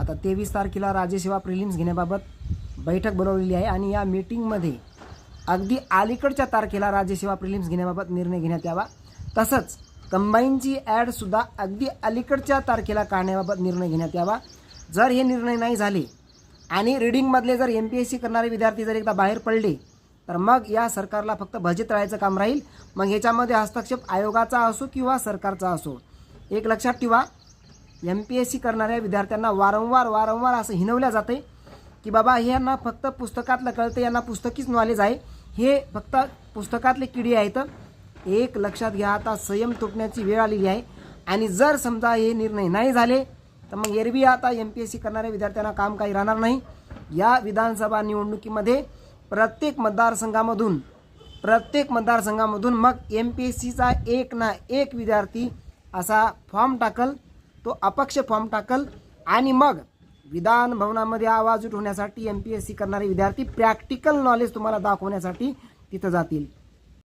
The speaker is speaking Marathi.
आता तेवीस तारखेला राज्यसेवा प्रिलिम्स घेण्याबाबत बैठक बोलवलेली आहे आणि या मीटिंगमध्ये अगदी अलीकडच्या तारखेला राज्यसेवा प्रिलिम्स घेण्याबाबत निर्णय घेण्यात यावा. तसंच कंबाईनची ॲडसुद्धा अगदी अलीकडच्या तारखेला काढण्याबाबत निर्णय घेण्यात यावा. जर हे निर्णय नाही झाले आणि रिडिंगमधले जर एम पी एस सी करणारे विद्यार्थी जर एकदा बाहेर पडले तर मग या सरकारला फक्त भजे राहायचं काम राहील. मग ह्याच्यामध्ये हस्तक्षेप आयोगाचा असो किंवा सरकारचा असो. एक लक्षात ठेवा एम पी एस सी करणाऱ्या विद्यार्थ्यांना वारंवार वारंवार असं हिनवल्या जाते की बाबा हे यांना फक्त पुस्तकातलं कळतं यांना पुस्तकीच नॉलेज आहे. हे फक्त पुस्तकातले किडी आहेत. एक लक्षात घ्या आता संयम तुटण्याची वेळ आलेली आहे. आणि जर समजा हे निर्णय नाही झाले तर मग एरवी आता एम पी एस सी करणाऱ्या विद्यार्थ्यांना काम काही राहणार नाही. या विधानसभा निवडणुकीमध्ये प्रत्येक मतदारसंघामधून प्रत्येक मतदारसंघामधून मग एम पी एस सीचा एक ना एक विद्यार्थी असा फॉर्म टाकल. तो अपक्ष फॉर्म टाकल आणि मग विधान भवनामध्ये आवाज उठवण्यासाठी एम पी एस सी करणारे विद्यार्थी प्रॅक्टिकल नॉलेज तुम्हाला दाखवण्यासाठी तिथं जातील.